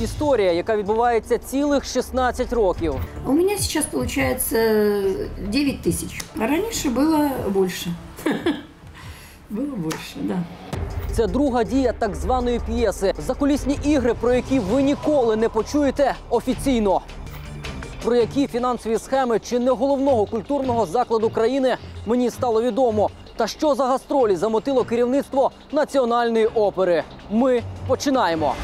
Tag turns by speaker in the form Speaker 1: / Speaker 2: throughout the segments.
Speaker 1: Історія, яка відбувається цілих 16 років.
Speaker 2: У меня сейчас получается 9 тысяч. А раньше было больше. Было больше, да.
Speaker 1: Це друга дія так званої п'єси. Закулісні ігри, про які ви ніколи не почуєте офіційно. Про які фінансові схеми чи не головного культурного закладу країни мені стало відомо. Та що за гастролі замотило керівництво національної опери? Ми починаємо.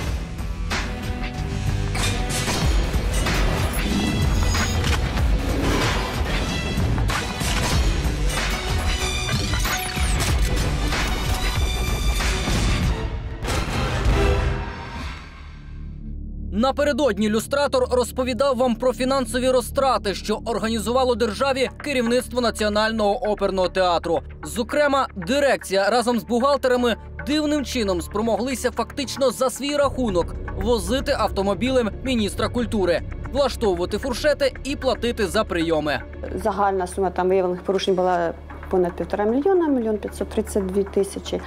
Speaker 1: Напередодні люстратор розповідав вам про фінансові розтрати, що організувало державі керівництво національного оперного театру. Зокрема, дирекція разом з бухгалтерами дивним чином спромоглися фактично за свій рахунок возити автомобілем міністра культури, влаштовувати фуршети і платити за прийоми.
Speaker 3: Загальна сума там виявлених порушень була понад півтора мільйона, мільйон 532 тисячі.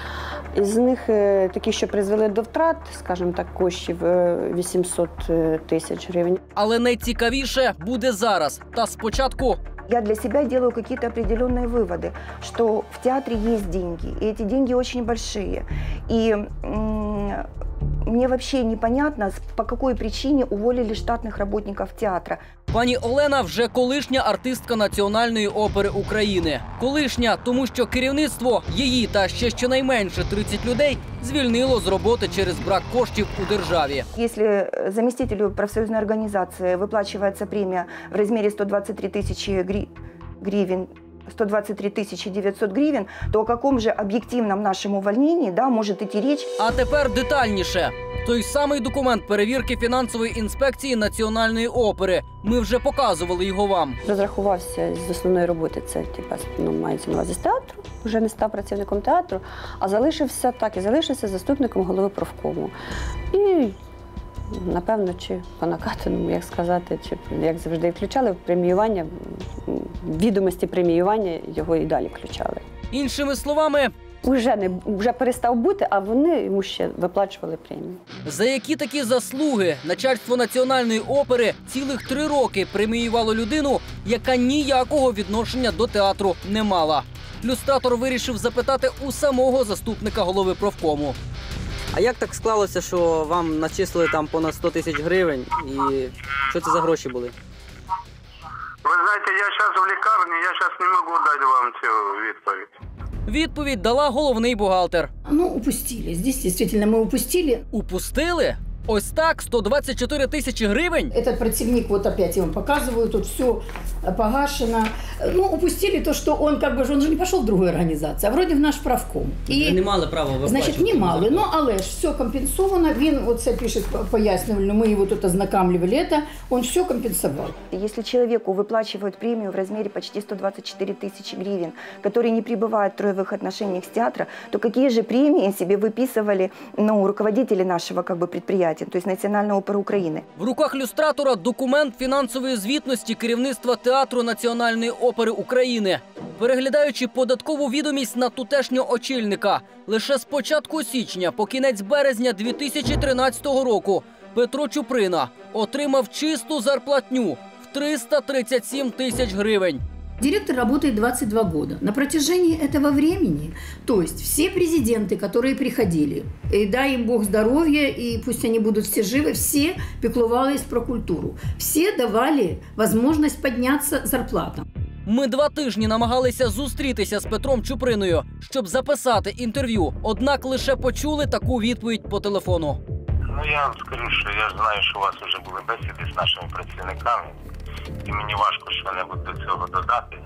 Speaker 3: Із них е, такі, що призвели до втрат, скажімо так, коштів е, 800 тисяч гривень.
Speaker 1: Але найцікавіше буде зараз. Та спочатку
Speaker 4: Я для себя делаю какие-то определенные выводы, что в театре есть деньги, и эти деньги очень большие. И м, мне вообще непонятно, с- по какой причине уволили штатных работников театра.
Speaker 1: Пані Олена вже колишня артистка Національної опери України. Колишня, тому що керівництво її та ще щонайменше 30 людей звільнило з роботи через брак коштів у державі.
Speaker 4: Если э, заместителю профсоюзной организации выплачивается премия в размере 123 тысячи гри- гривен, 123 тысячи 900 гривен, то о каком же объективном нашем увольнении да, может идти речь?
Speaker 1: А тепер детальніше. Той самий документ перевірки фінансової інспекції Національної опери. Ми вже показували його вам.
Speaker 3: Розрахувався з основної роботи. Це типа ну, мається на увазі з театру. Вже не став працівником театру, а залишився так і залишився заступником голови профкому. І напевно, чи по накатаному, як сказати, чи як завжди включали в преміювання, відомості преміювання його і далі включали.
Speaker 1: Іншими словами,
Speaker 3: Уже не вже перестав бути, а вони йому ще виплачували премію.
Speaker 1: За які такі заслуги начальство національної опери цілих три роки преміювало людину, яка ніякого відношення до театру не мала. Люстратор вирішив запитати у самого заступника голови профкому.
Speaker 5: А як так склалося, що вам начислили там понад 100 тисяч гривень? І що це за гроші були?
Speaker 6: Вы знаете, я сейчас в лекарне, я сейчас не могу дать вам цю відповідь.
Speaker 1: Відповідь дала головний бухгалтер.
Speaker 2: Ну, упустили. Здесь действительно мы упустили.
Speaker 1: Упустили? Ось так 124 тисячі гривень.
Speaker 2: Этот противник, вот опять я вам показываю, тут все погашено. Ну, упустили то, что он как бы, же- он же не пошел в другую организацию, а вроде в наш правком.
Speaker 5: Ви не мали права виплачувати.
Speaker 2: Значить, немало. Ну, але ж все компенсовано. Він оце пише пояснювально. Ми його тут ознакомлювали. Это он все компенсовал.
Speaker 4: Если человеку выплачивают премию в размере почти 124 тысячи гривен, который не пребывает в троевых отношениях с театра, то какие же премии себе выписывали ну, руководители нашего как бы, предприятия, То есть Национального опера Украины?
Speaker 1: В руках люстратора документ фінансової звітності керівництва театру Національної опери України. Переглядаючи податкову відомість на тутешнього очільника, лише з початку січня по кінець березня 2013 року Петро Чуприна отримав чисту зарплатню в 337 тисяч гривень.
Speaker 2: Директор работает 22 года. На протяжении этого времени, то есть все президенты, которые приходили, и дай им Бог здоровья, и пусть они будут все живы, все пекловались про культуру. Все давали возможность подняться зарплатам.
Speaker 1: Ми два тижні намагалися зустрітися з Петром Чуприною, щоб записати інтерв'ю. Однак лише почули таку відповідь по телефону.
Speaker 6: Ну я вам скажу, що я ж знаю, що у вас вже були бесіди з нашими працівниками, і мені важко що-небудь до цього додати.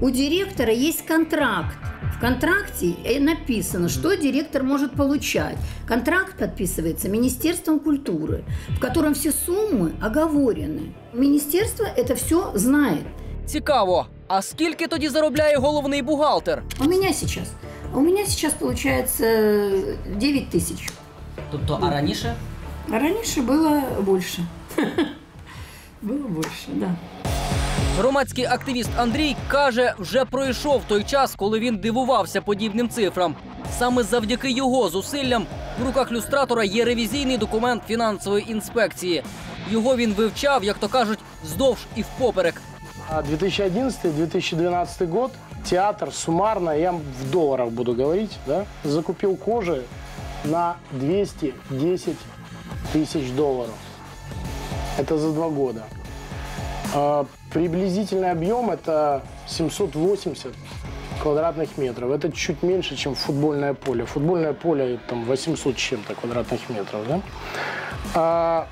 Speaker 2: У директора есть контракт. В контракте э, написано, что директор может получать. Контракт подписывается Министерством культуры, в котором все суммы оговорены. Министерство это все знает.
Speaker 1: Цікаво, а скільки тоді заробляє головний бухгалтер?
Speaker 2: У меня сейчас, у меня сейчас получается э, 9 тысяч.
Speaker 5: Тобто, а раніше?
Speaker 2: А раньше было больше. Было больше, да.
Speaker 1: Громадський активіст Андрій каже, вже пройшов той час, коли він дивувався подібним цифрам. Саме завдяки його зусиллям В руках люстратора є ревізійний документ фінансової інспекції. Його він вивчав, як то кажуть, вздовж і впоперек.
Speaker 7: А 2011-2012 год театр суммарно, я в долларах буду говорить, да, закупил кожи на 210 тысяч долларов. Это за два года. А приблизительный объем это 780 квадратных метров. Это чуть меньше, чем футбольное поле. Футбольное поле там 800 с чем-то квадратных метров. Да? А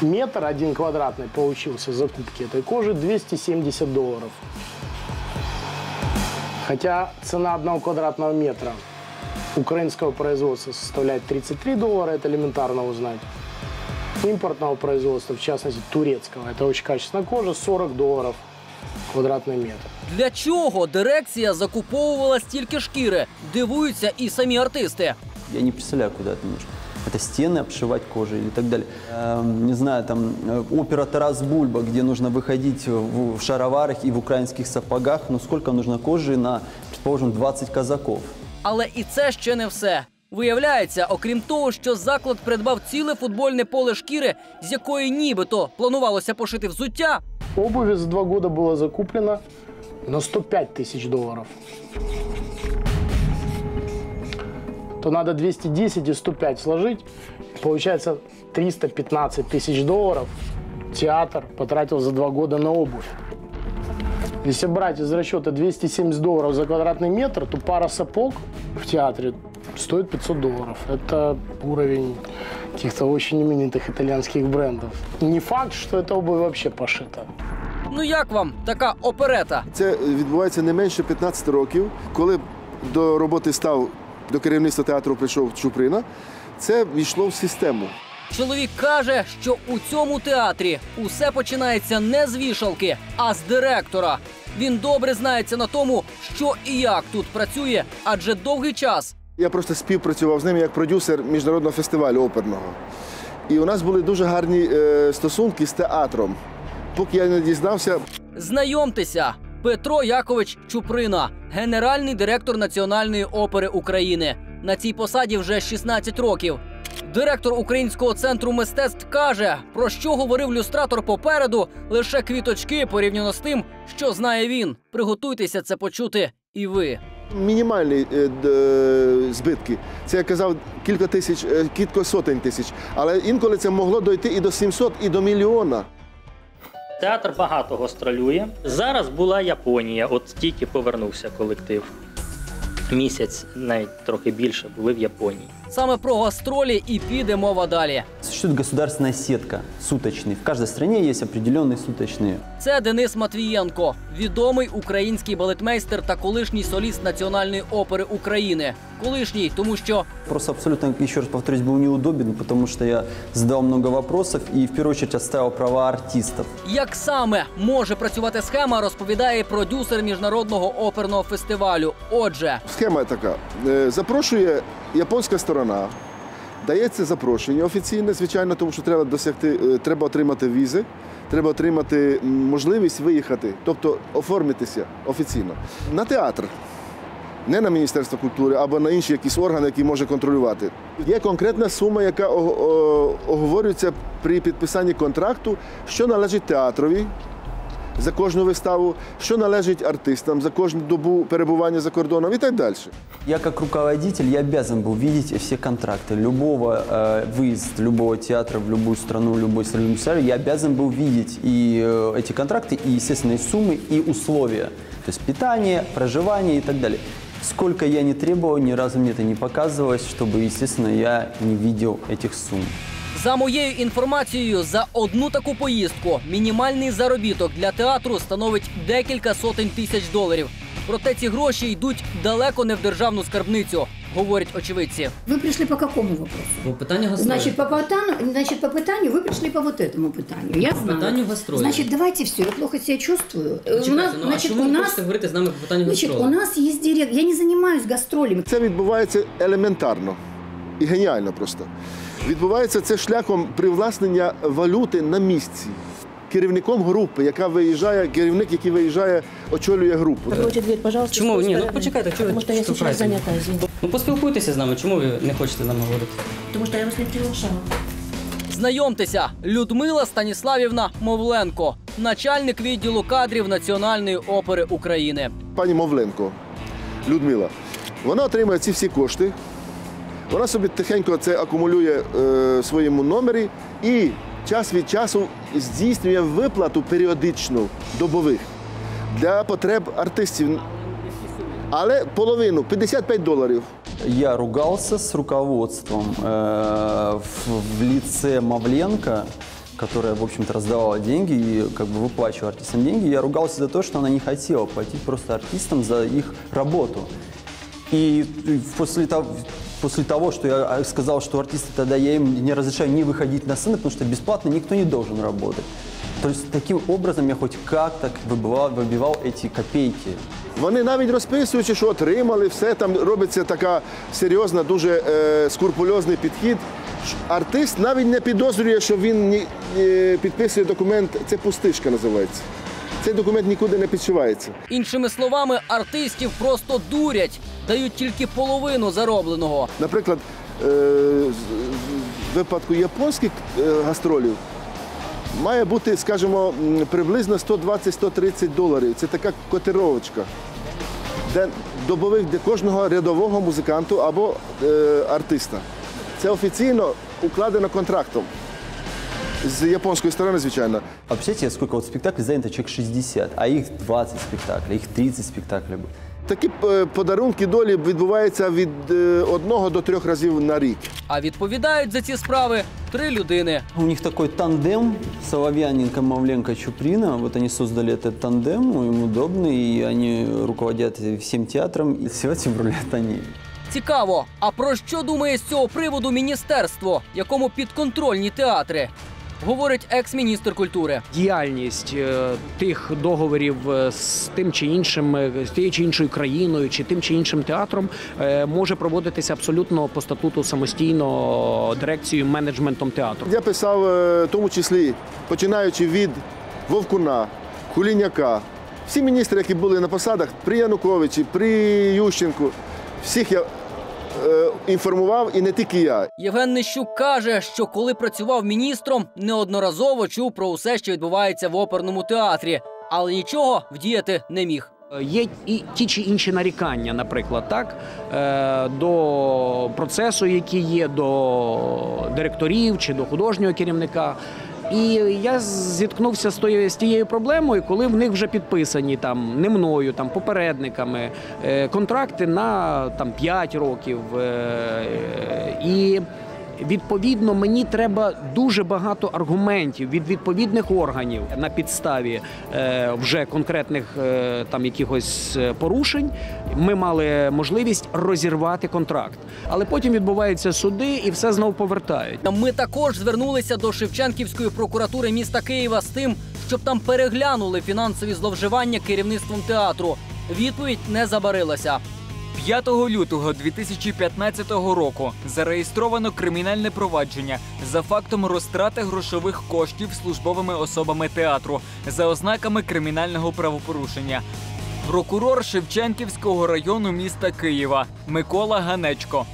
Speaker 7: метр один квадратный получился закупки этой кожи 270 долларов. Хотя цена одного квадратного метра украинского производства составляет 33 доллара, это элементарно узнать. Импортного производства, в частности турецкого, это очень качественная кожа, 40 долларов квадратный метр.
Speaker 1: Для чого дирекція закуповувала стільки шкіри? Дивуються і самі артисти.
Speaker 8: Я не представляю, куда это нужно. Это стены обшивать кожей или так далее. Эм, не знаю, там э, опера Тарас Бульба, где нужно выходить в, в шароварах и в украинских сапогах. Но сколько нужно кожи на, предположим, 20 казаков?
Speaker 1: Але і це ще не все. Виявляється, окрім того, що заклад придбав ціле футбольне поле шкіри, з якої нібито планувалося пошити взуття,
Speaker 7: Обуви за два года было закуплено на 105 тысяч долларов. То надо 210 и 105 сложить. Получается 315 тысяч долларов театр потратил за два года на обувь. Если брать из расчета 270 долларов за квадратный метр, то пара сапог в театре стоит 500 долларов. Это уровень каких-то очень именитых итальянских брендов. Не факт, что эта обувь вообще пошита.
Speaker 1: ну як вам така оперета?
Speaker 9: Це відбувається не менше 15 років. Коли до роботи став до керівництва театру прийшов Чуприна, це війшло в систему.
Speaker 1: Чоловік каже, що у цьому театрі усе починається не з вішалки, а з директора. Він добре знається на тому, що і як тут працює, адже довгий час
Speaker 9: я просто співпрацював з ним як продюсер міжнародного фестивалю оперного. І у нас були дуже гарні е, стосунки з театром. Поки я не дізнався,
Speaker 1: Знайомтеся, Петро Якович Чуприна, генеральний директор Національної опери України. На цій посаді вже 16 років. Директор Українського центру мистецтв каже, про що говорив люстратор попереду, лише квіточки порівняно з тим, що знає він. Приготуйтеся це почути і ви.
Speaker 9: Мінімальні е, збитки. Це я казав кілька тисяч, е, кілька сотень тисяч. Але інколи це могло дойти і до 700, і до мільйона.
Speaker 10: Театр багато гастролює. Зараз була Японія, от тільки повернувся колектив. Місяць, навіть трохи більше, були в Японії.
Speaker 1: Саме про гастролі і піде мова далі.
Speaker 8: Существует государственная сетка суточный. В каждой стране есть определенные суточные.
Speaker 1: Це Денис Матвієнко, відомий український балетмейстер та колишній соліст Національної опери України. Колишній, тому що
Speaker 8: Просто абсолютно, еще раз повторюсь, был неудобен, потому что я задал много вопросов и в первую очередь отстаивал права артистов.
Speaker 1: як саме може працювати схема, розповідає продюсер міжнародного оперного фестивалю. Отже,
Speaker 9: Схема така: Е, запрошує японська сторона, дається запрошення офіційне, звичайно, тому що треба досягти, е, треба отримати візи, треба отримати можливість виїхати, тобто оформитися офіційно на театр. Не на Міністерство культури або на інші якісь органи, які може контролювати. Є конкретна сума, яка оговорюється при підписанні контракту, що належить театрові, за кожну виставу, що належить артистам за кожну добу перебування за кордоном і так далі.
Speaker 8: Я как руководитель, я обязан был видеть все контракты любого э, выезд любого театра в любую страну, в любой страну, я обязан был видеть и э, эти контракты, и, естественно, и суммы, и условия. То есть питание, проживание и так далее. Сколько я не требовал, ни разу мне это не показывалось, чтобы, естественно, я не видел этих сумм.
Speaker 1: за моєю інформацією, за одну таку поїздку мінімальний заробіток для театру становить декілька сотень тисяч доларів. Проте ці гроші йдуть далеко не в державну скарбницю, говорять очевидці.
Speaker 2: Вы пришли по какому вопросу?
Speaker 11: Бо питання гастролі.
Speaker 2: Значит, по питанию, значит, по питанию вы пришли по вот этому питанию. Я
Speaker 11: По
Speaker 2: знаю.
Speaker 11: питанию гастролей.
Speaker 2: Значит, давайте все. Я плохо себя чувствую. Э,
Speaker 11: Чекайте,
Speaker 2: у нас,
Speaker 11: ну,
Speaker 2: значит,
Speaker 11: а чому
Speaker 2: у
Speaker 11: ви
Speaker 2: нас,
Speaker 11: хочете говорити з нами по питанню
Speaker 2: значит, у
Speaker 11: гастролей?
Speaker 2: нас есть директор. Я не занимаюсь гастролями.
Speaker 9: Це відбувається елементарно і геніально просто. Відбувається це шляхом привласнення валюти на місці. керівником групи, яка виїжджає, керівник, який виїжджає, очолює групу.
Speaker 11: Закройте дверь, пожалуйста.
Speaker 5: Чому? Ні, ну почекайте, чого
Speaker 11: Потому что я
Speaker 5: штовхаєте?
Speaker 11: занята, извините.
Speaker 5: Ну поспілкуйтеся з нами, чому ви не хочете з нами говорити?
Speaker 11: Потому что я вас не приглашала.
Speaker 1: Знайомтеся, Людмила Станіславівна Мовленко, начальник відділу кадрів Національної опери України.
Speaker 9: Пані Мовленко, Людмила, вона отримує ці всі кошти. Вона собі тихенько це акумулює е, в своєму номері і час від часу здійснює виплату періодичну добових для потреб артистів. Але половину 55 доларів.
Speaker 8: Я ругался с руководством э, в, в лице Мавленко, которая, в общем-то, раздавала деньги и как бы выплачивала артистам деньги. Я ругался за то, что она не хотела платить просто артистам за их работу. И после того, после того, что я сказал, что артисты тогда я им не разрешаю не выходить на сцену, потому что бесплатно никто не должен работать. То есть таким образом я хоть как-то выбивал, выбивал эти копейки.
Speaker 9: Вони навіть розписуючи, що отримали, все там робиться така серйозна, дуже е, скрупульозний підхід. Ш- Артист навіть не підозрює, що він ні, е, підписує документ, це пустишка називається. Цей документ нікуди не підшивається.
Speaker 1: Іншими словами, артистів просто дурять, дають тільки половину заробленого.
Speaker 9: Наприклад, е, в випадку японських е, гастролів має бути, скажімо, приблизно 120-130 доларів. Це така котировочка, де добових для кожного рядового музиканту або е, артиста. Це офіційно укладено контрактом. З японської сторони, звичайно.
Speaker 8: А представляете, сколько вот спектаклей занято человек 60, а их 20 спектаклей, их 30 спектаклей. было.
Speaker 9: Такі е, подарунки долі відбуваються від е, одного до трьох разів на рік.
Speaker 1: А відповідають за ці справи три людини.
Speaker 8: У них такой тандем Соловьяненко, Мавленко, Чуприна. Вот они создали этот тандем, им удобно, и они руководят всем театром. И все этим рулят они.
Speaker 1: Цікаво, а про що думає з цього приводу міністерство, якому підконтрольні театри? Говорить екс-міністр культури.
Speaker 12: діяльність е, тих договорів е, з тим чи іншим, е, з тією чи іншою країною, чи тим чи іншим театром може проводитися абсолютно по статуту самостійно дирекцією менеджментом театру.
Speaker 9: Я писав, в тому числі, починаючи від Вовкуна, Куліняка, всі міністри, які були на посадах, при Януковичі, при Ющенку, всіх я інформував, і не тільки я.
Speaker 1: Євген Нищук каже, що коли працював міністром, неодноразово чув про усе, що відбувається в оперному театрі, але нічого вдіяти не міг.
Speaker 12: Е, Є і ті чи інші нарікання, наприклад, так е, до процесу, який є до директорів чи до художнього керівника. І я зіткнувся з тою з тією проблемою, коли в них вже підписані там не мною, там попередниками е, контракти на там 5 років. Е, і Відповідно, мені треба дуже багато аргументів від відповідних органів на підставі е, вже конкретних е, там якихось е, порушень. Ми мали можливість розірвати контракт, але потім відбуваються суди і все знов повертають.
Speaker 1: Ми також звернулися до Шевченківської прокуратури міста Києва з тим, щоб там переглянули фінансові зловживання керівництвом театру. Відповідь не забарилася.
Speaker 13: 5 лютого 2015 року зареєстровано кримінальне провадження за фактом розтрати грошових коштів службовими особами театру за ознаками кримінального правопорушення. Прокурор Шевченківського району міста Києва Микола Ганечко.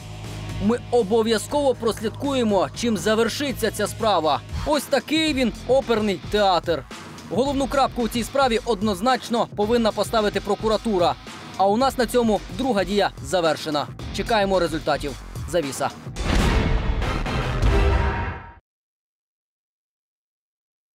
Speaker 1: Ми обов'язково прослідкуємо, чим завершиться ця справа. Ось такий він оперний театр. Головну крапку у цій справі однозначно повинна поставити прокуратура. А у нас на цьому друга дія завершена. Чекаємо результатів. Завіса.